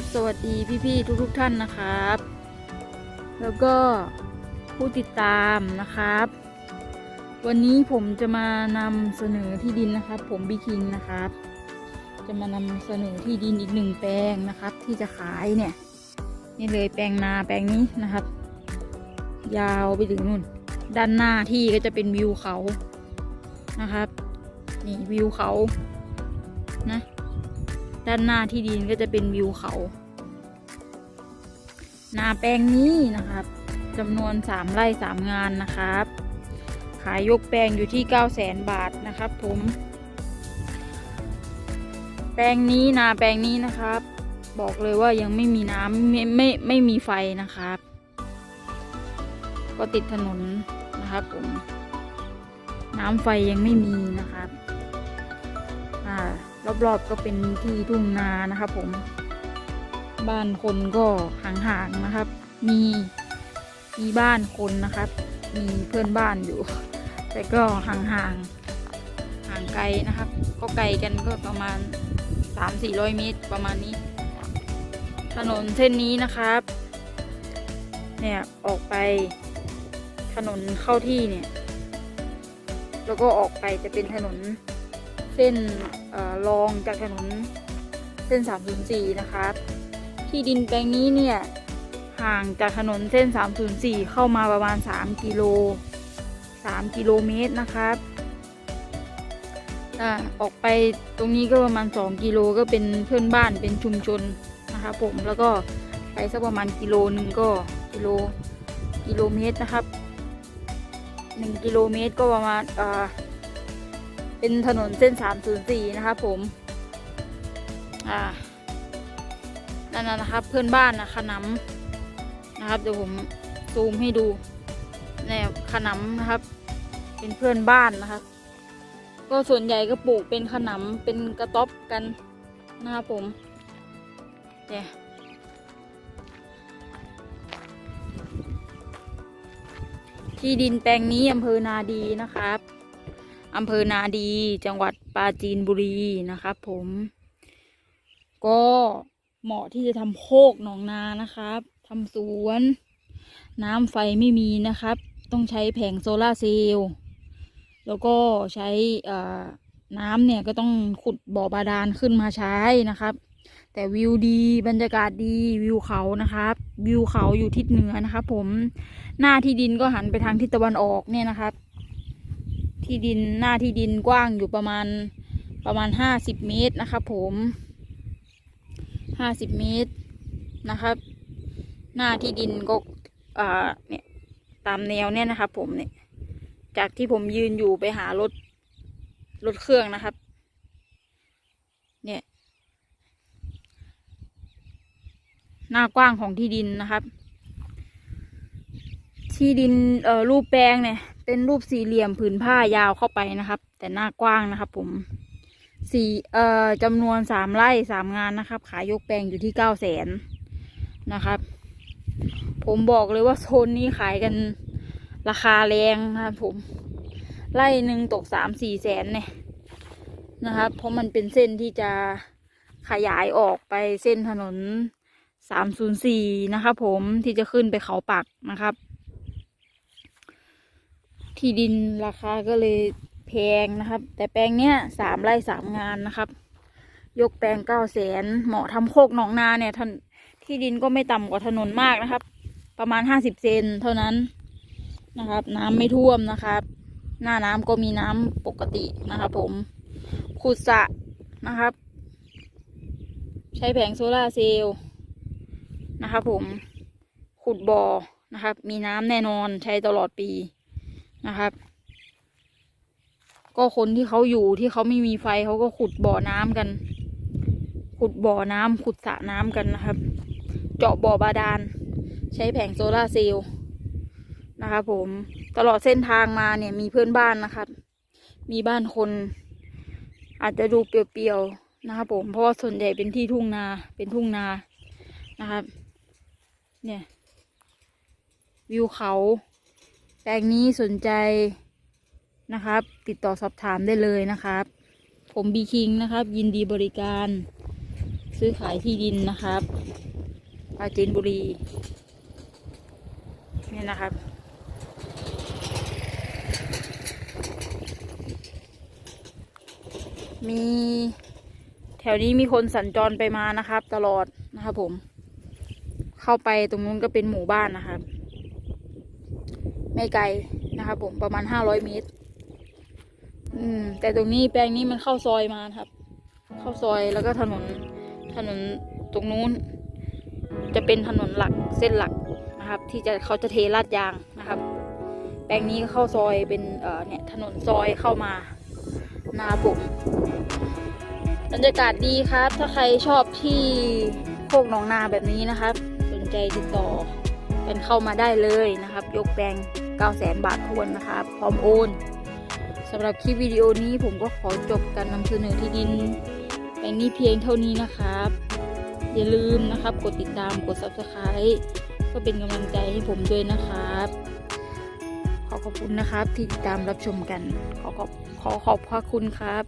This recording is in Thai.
บสวัสดีพี่ๆทุกๆท่านนะครับ แล้วก็ผู้ติดตามนะครับ วันนี้ผมจะมานำเสนอที่ดินนะครับ ผมบีคิงนะครับ จะมานำเสนอที่ดินอีกหนึ่งแปลงนะครับ ที่จะขายเนี่ย นี่เลยแปลงนาแปลงนี้นะครับ ยาวไปถึงนู่น ด้านหน้าที่ก็จะเป็นวิวเขานะครับ นี่วิวเขานะ ด้านหน้าที่ดินก็จะเป็นวิวเขา นาแปลงนี้นะครับจำนวน 3 ไร่ 3 งานนะครับ ขายยกแปลงอยู่ที่ 9 0 0 0 0 0 บาทนะครับผม แปลงนี้นาแปลงนี้นะครับ บอกเลยว่ายังไม่มีน้ำไม่ไม่ไม่มีไฟนะครับ ก็ติดถนนนะครับผม น้ำไฟยังไม่มีนะครับ รอบๆก็เป็นที่ทุ่งนานะครับผม บ้านคนก็ห่างๆนะครับ มีมีบ้านคนนะครับ มีเพื่อนบ้านอยู่ แต่ก็ห่างๆห่างไกลนะครับ ก็ไกลกันก็ประมาณ 3-400 เมตรประมาณนี้ ถนนเส้นนี้นะครับเนี่ยออกไปถนนเข้าที่เนี่ย แล้วก็ออกไปจะเป็นถนนเส้น รองจากถนนเส้น 304 นะครับที่ดินแปลงนี้เนี่ย ห่างจากถนนเส้น 304 เข้ามาประมาณ 3 กิโล 3 กิโลเมตรนะครับอ่าออกไปตรงนี้ก็ประมาณ 2 กิโลก็เป็นเพื่อนบ้านเป็นชุมชนนะครับผมแล้วก็ไปสักประมาณกิโลหนึ่งก็กิโลกิโลเมตรนะครับ 1 กิโลเมตรก็ประมาณอ่า เป็นถนนเส้น 304 นะครับผม อ่านั่นนะนะครับเพื่อนบ้านนะขนำนะครับเดี๋ยวผมซูมให้ดูแนวขนำนะครับ เป็นเพื่อนบ้านนะครับ ก็ส่วนใหญ่ก็ปลูกเป็นขนำเป็นกระต๊อบกันนะครับผมเนี่ยที่ดินแปลงนี้อำเภอนาดีนะครับ อำเภอนาดี จังหวัดปราจีนบุรีนะครับผม ก็เหมาะที่จะทำโคกหนองนานะครับทำสวน น้ำไฟไม่มีนะครับ ต้องใช้แผงโซลาร์เซลล์แล้วก็ใช้น้ำเนี่ยก็ต้องขุดบ่อบาดาลขึ้นมาใช้นะครับ แต่วิวดีบรรยากาศดีวิวเขานะครับ วิวเขาอยู่ทิศเหนือนะครับ ผมหน้าที่ดินก็หันไปทางทิศตะวันออกเนี่ยนะครับ ที่ดินหน้าที่ดินกว้างอยู่ประมาณประมาณห้าสิบเมตรนะครับผมห้าสิบเมตรนะครับ หน้าที่ดินก็อ่าเนี่ยตามแนวเนี่ยนะครับผมเนี่ยจากที่ผมยืนอยู่ไปหารถรถเครื่องนะครับ เนี่ย หน้ากว้างของที่ดินนะครับ ที่ดินเอ่อรูปแปลงเนี่ย เป็นรูปสี่เหลี่ยมผืนผ้ายาวเข้าไปนะครับ แต่หน้ากว้างนะครับ ผมสี่เอ่อจำนวนสามไร่สามงานนะครับ ขายยกแปลงอยู่ที่เก้าแสนนะครับ ผมบอกเลยว่าโซนนี้ขายกันราคาแรงนะครับผมไร่หนึ่งตกสามสี่แสนเนี่ยนะครับ เพราะมันเป็นเส้นที่จะขยายออกไปเส้นถนนสามศูนย์สี่นะครับผมที่จะขึ้นไปเขาปักนะครับ ที่ดินราคาก็เลยแพงนะครับ แต่แปลงเนี้ยสามไร่สามงานนะครับ ยกแปลงเก้าแสนเหมาะทำโคกหนองนาเนี่ยท่านที่ดินก็ไม่ต่ำกว่าถนนมากนะครับ ประมาณห้าสิบเซนเท่านั้นนะครับ น้ำไม่ท่วมนะครับ หน้าน้ำก็มีน้ำปกตินะครับผมขุดสระนะครับ ใช้แผงโซลาร์เซลล์นะครับผมขุดบ่อนะครับ มีน้ำแน่นอนใช้ตลอดปี นะครับ ก็คนที่เขาอยู่ที่เขาไม่มีไฟเขาก็ขุดบ่อน้ำกัน ขุดบ่อน้ำขุดสระน้ำกันนะครับ เจาะบ่อบาดาลใช้แผงโซลาร์เซลล์นะครับผมตลอดเส้นทางมาเนี่ยมีเพื่อนบ้านนะครับ มีบ้านคน อาจจะดูเปลี่ยวๆนะครับผมเพราะว่าส่วนใหญ่เป็นที่ทุ่งนาเป็นทุ่งนานะครับ เนี่ย วิวเขา แปลงนี้สนใจนะครับ ติดต่อสอบถามได้เลยนะครับ ผมบีคิงนะครับ ยินดีบริการ ซื้อขายที่ดินนะครับปราจีนบุรีนี่นะครับ มีแถวนี้มีคนสัญจรไปมานะครับ ตลอดนะครับผม เข้าไปตรงนู้นก็เป็นหมู่บ้านนะครับ ไม่ไกลนะครับผมประมาณห้าร้อยเมตร อืม แต่ตรงนี้แปลงนี้มันเข้าซอยมาครับ เข้าซอยแล้วก็ถนนถนนตรงนู้น จะเป็นถนนหลักเส้นหลักนะครับ ที่จะเขาจะเทลาดยางนะครับ แปลงนี้ก็เข้าซอยเป็นเอ่อเนี่ยถนนซอยเข้ามานาผมบรรยากาศดีครับ ถ้าใครชอบที่โคกหนองนาแบบนี้นะครับ สนใจติดต่อกันเข้ามาได้เลยนะครับ ยกแปลง 9 0 0 0 0 0บาททวนนะครับพร้อมโอนสำหรับคลิปวิดีโอนี้ผมก็ขอจบการนำเสนอที่ดินแปลงนี้เพียงเท่านี้นะครับ อย่าลืมนะครับ กดติดตามกด subscribe ก็เป็นกำลังใจให้ผมด้วยนะครับ ขอขอบคุณนะครับที่ติดตามรับชมกัน ขอขอบขอขอบพระคุณครับ